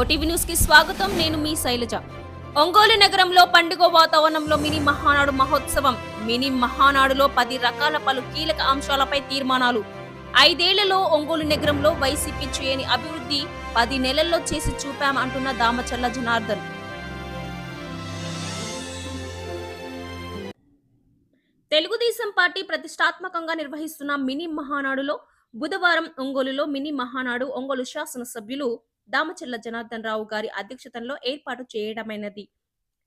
OTV న్యూస్కి స్వాగతం. నేను మీ శైలజ. ఒంగోలు నగరంలో పండుగ వాతావరణంలో మినీ మహానాడు మహోత్సవం. మినీ మహానాడులో పది రకాల పలు కీలక అంశాలపై తీర్మానాలు. ఐదేళ్ళలో ఒంగోలు నగరంలో వైసీపీ చేయని అభివృద్ధి పది నెలల్లో చేసి చూపాం అంటున్న దామచల్ల జనార్దన్. తెలుగుదేశం పార్టీ ప్రతిష్టాత్మకంగా నిర్వహిస్తున్న మినీ మహానాడులో బుధవారం ఒంగోలులో మినీ మహానాడు ఒంగోలు శాసనసభ్యులు దామచర్ల జనార్దన్ రావు గారి అధ్యక్షతలో ఏర్పాటు చేయడమైనది.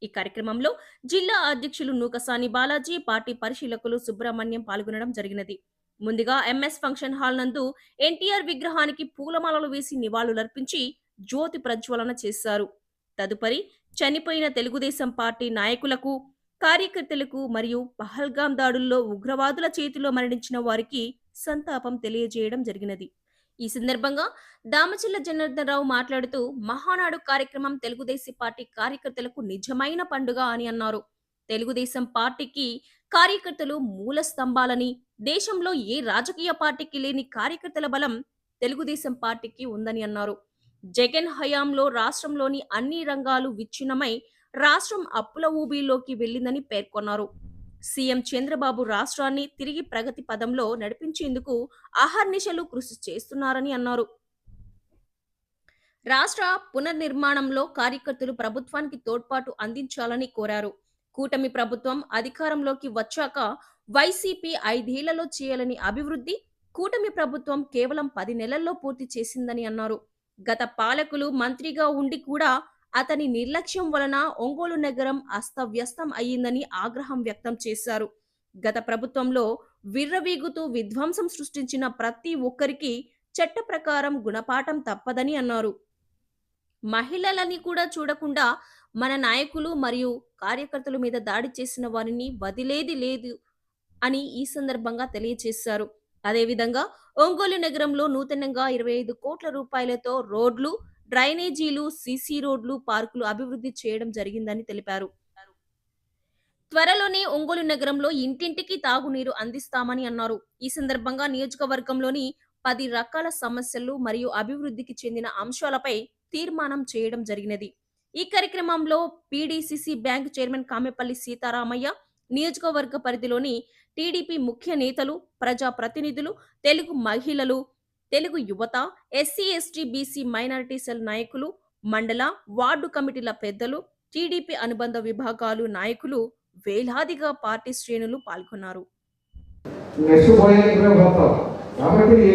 ఈ కార్యక్రమంలో జిల్లా అధ్యక్షులు నూకసాని బాలాజీ పార్టీ పరిశీలకులు సుబ్రహ్మణ్యం పాల్గొనడం జరిగినది. ముందుగా ఎంఎస్ ఫంక్షన్ హాల్ నందు ఎన్టీఆర్ విగ్రహానికి పూలమాలలు వేసి నివాళులర్పించి జ్యోతి ప్రజ్వలన చేశారు. తదుపరి చనిపోయిన తెలుగుదేశం పార్టీ నాయకులకు కార్యకర్తలకు మరియు పహల్గాం దాడుల్లో ఉగ్రవాదుల చేతిలో మరణించిన వారికి సంతాపం తెలియజేయడం జరిగినది. ఈ సందర్భంగా దామచిల్ల జనార్దన్ రావు మాట్లాడుతూ మహానాడు కార్యక్రమం తెలుగుదేశం పార్టీ కార్యకర్తలకు నిజమైన పండుగ అని అన్నారు. తెలుగుదేశం పార్టీకి కార్యకర్తలు మూల స్తంభాలని దేశంలో ఏ రాజకీయ పార్టీకి లేని కార్యకర్తల బలం తెలుగుదేశం పార్టీకి ఉందని అన్నారు. జగన్ హయాంలో రాష్ట్రంలోని అన్ని రంగాలు విచ్ఛిన్నమై రాష్ట్రం అప్పుల ఊబీలోకి వెళ్ళిందని పేర్కొన్నారు. సీఎం చంద్రబాబు రాష్ట్రాన్ని తిరిగి ప్రగతి పదంలో నడిపించేందుకు అహర్నిశలు కృషి చేస్తున్నారని అన్నారు. రాష్ట్ర పునర్నిర్మాణంలో కార్యకర్తలు ప్రభుత్వానికి తోడ్పాటు అందించాలని కోరారు. కూటమి ప్రభుత్వం అధికారంలోకి వచ్చాక వైసీపీ ఐదేళ్ళలో చేయాలని అభివృద్ధి కూటమి ప్రభుత్వం కేవలం పది నెలల్లో పూర్తి చేసిందని అన్నారు. గత పాలకులు మంత్రిగా ఉండి కూడా అతని నిర్లక్ష్యం వలన ఒంగోలు నగరం అస్తవ్యస్తం అయ్యిందని ఆగ్రహం వ్యక్తం చేశారు. గత ప్రభుత్వంలో విర్రవీగుతూ విధ్వంసం సృష్టించిన ప్రతి ఒక్కరికి చట్ట ప్రకారం గుణపాఠం తప్పదని అన్నారు. మహిళలని కూడా చూడకుండా మన నాయకులు మరియు కార్యకర్తల మీద దాడి చేసిన వారిని వదిలేది లేదు అని ఈ సందర్భంగా తెలియజేశారు. అదేవిధంగా ఒంగోలు నగరంలో నూతనంగా ఇరవై ఐదు కోట్ల రూపాయలతో రోడ్లు డ్రైనేజీలు సీసీ రోడ్లు పార్కులు అభివృద్ధి చేయడం జరిగిందని తెలిపారు. త్వరలోనే ఒంగోలు నగరంలో ఇంటింటికి తాగునీరు అందిస్తామని అన్నారు. ఈ సందర్భంగా నియోజకవర్గంలోని పది రకాల సమస్యలు మరియు అభివృద్ధికి చెందిన అంశాలపై తీర్మానం చేయడం జరిగినది. ఈ కార్యక్రమంలో PDCC bank chairman Kamepalli Sitaramayya నియోజకవర్గ పరిధిలోని టీడీపీ ముఖ్య నేతలు ప్రజా ప్రతినిధులు తెలుగు మహిళలు తెలుగు యువత SC ST BC minority cell నాయకులు మండల వార్డు కమిటీల పెద్దలు టీడీపీ అనుబంధ విభాగాలు నాయకులు వేలాదిగా పార్టీ శ్రేణులు పాల్గొన్నారు. కాబట్టి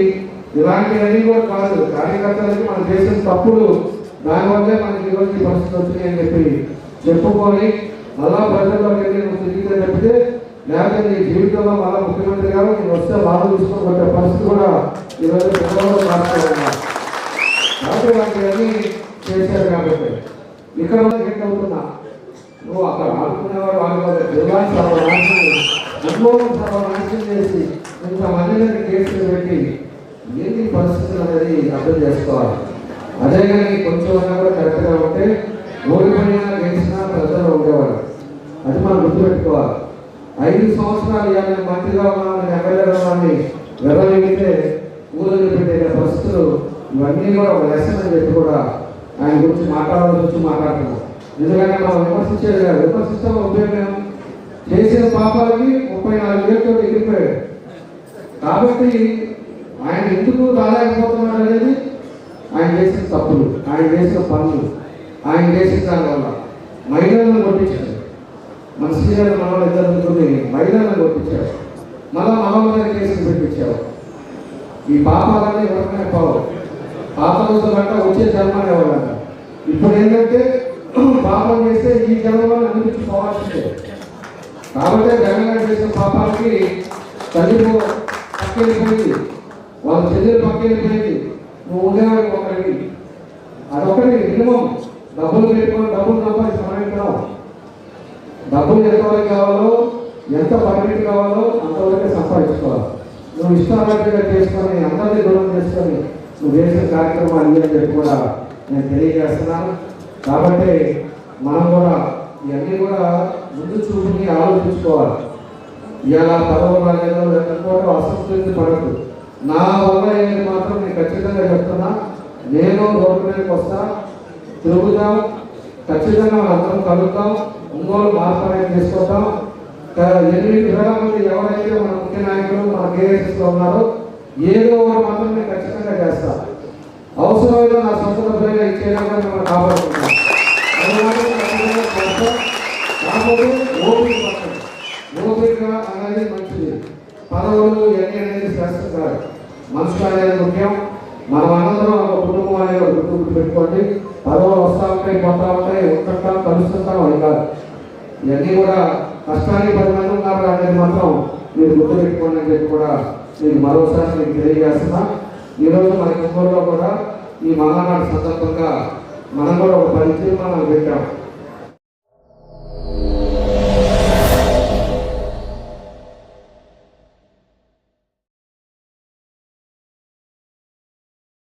ఇలాంటివన్నీ కూడా కాదు. కార్యకర్తలకి మనం చేసిన తప్పులు దానివల్లే మనకి ఈరోజు పరిస్థితి అని చెప్పి చెప్పుకొని మళ్ళా ప్రజల్లోకి వెళ్ళి తిరిగితే తప్పితే లేకపోతే నీ జీవితంలో మళ్ళా ముఖ్యమంత్రి గారు నేను వస్తే బాధ తీసుకొని పరిస్థితి కూడా ఈరోజు పిల్లలు రాష్ట్రంలో కాబట్టి ఇలాంటివన్నీ చేశారు కాబట్టి ఇక్కడ హిట్ అవుతున్నా. నువ్వు అక్కడ ఆడుకునేవాడు ఆడుకోవాలి జిల్లాని సర్వనాశనం ఉద్యోగం సర్వనాశనం చేసి ఇంతమందిని కేసులు పెట్టి ఏంటి పరిస్థితులు అనేది అర్థం చేసుకోవాలి. అదే కానీ కొంచెం అన్నా కూడా కరెక్ట్గా ఉంటే ఓడిపోయినా గెలిచినా ప్రజలు ఉండేవారు అది మనం గుర్తుపెట్టుకోవాలి. ఐదు సంవత్సరాలు ఆయన మంత్రిగా ఉన్నామని ఎమ్మెల్యేగా ఉన్నామని విరవలిగితే ఊళ్ళో పెట్టే పరిస్థితులు ఇవన్నీ కూడా ఒక లెసన్ అని చెప్పి కూడా ఆయన గురించి మాట్లాడాల్సి వచ్చి మాట్లాడుతున్నాం. ఎందుకంటే మనం విమర్శించేది కాదు. విమర్శిస్తాం ఉపయోగం చేసిన పాపాలకి ముప్పై నాలుగు వేలతో ఎగిరిపోయాడు. కాబట్టి ఆయన ఎందుకు రాలేకపోతున్నాడు అనేది ఆయన చేసిన తప్పులు ఆయన చేసిన పనులు ఆయన చేసిన దానివల్ల మహిళలను కొట్టించారు మన సీనియర్ మనవాళ్ళు ఇద్దరు ముగ్గురిని మహిళలను కొట్టించాడు మళ్ళా మనవాళ్ళ కేసులు పెట్టించావు ఈ పాపాలన్నీ ఎవరికైనా పోవు. పాప రోజులు అంటే వచ్చే జన్మని ఎవరన్నా ఇప్పుడు ఏంటంటే పాపం చేస్తే ఈ జన్మలో అనిపించుకోవాల్సిందే కాబట్టి జగన్ చేసిన పాపాలకి తల్లిపో పక్కెళ్ళిపోయింది. వాళ్ళ చెల్లెలు పక్కెళ్ళిపోయింది. నువ్వు ఉండేవాడికి ఒకరికి అదొకటి మినిమం. డబ్బులు పెట్టుకొని డబ్బులు సంపాదించి మనం ఇక్కడ డబ్బులు ఎంతవరకు కావాలో ఎంత పర్మిట్ కావాలో అంతవరకే సంపాదించుకోవాలి. నువ్వు ఇష్టారాజ్యంగా చేసుకొని అందరినీ దూరం చేసుకొని నువ్వు చేసిన కార్యక్రమాలు అని చెప్పి కూడా నేను తెలియజేస్తున్నాను. కాబట్టి మనం కూడా ఇవన్నీ కూడా ముందు చూపుని ఆలోచించుకోవాలి. ఇలా పదవులు రాలేదో లేకపోతే అసంతృప్తి పడదు నా వల్ల ఏది మాత్రం నేను ఖచ్చితంగా చెప్తున్నా. నేను రోడ్డు మీదకి వస్తా తిరుగుతాం ఖచ్చితంగా మనందరం కలుగుతాం ఒంగోలు మార్పు తీసుకొస్తాం. ఎనిమిది వేల మంది ఎవరైతే మన ముఖ్య నాయకులు మన కేఎస్ఎస్ ఉన్నారో ఏదో ఒకటి మాత్రం నేను ఖచ్చితంగా చేస్తాను అవసరమైన నా సొంత డబ్బులుగా ఇచ్చేలాగా మనం కాపాడుకుంటాం. కాకపోతే ఓపిక ఓపిక అనేది మంచిది. పదవులు ఎన్ని అనేది శ్రేష్టం కాదు. మనసు అనేది ముఖ్యం. మనం అందరం ఒక కుటుంబం అనేది ఒక గుర్తు పెట్టుకోండి పదవులు వస్తా ఉంటాయి పోతా ఉంటాయి ఉంటుంటాం కలుస్తుంటాం అని కాదు ఇవన్నీ కూడా కష్టానికి పది మంది ఉన్నారు అనేది మాత్రం మీరు గుర్తుపెట్టుకోండి అని చెప్పి కూడా మీకు మరోసారి మీకు తెలియజేస్తున్నా. ఈరోజు మన కుటుంబంలో కూడా ఈ మహానాడు సందర్భంగా మనం కూడా ఒక పరిచయం మనం పెట్టాం.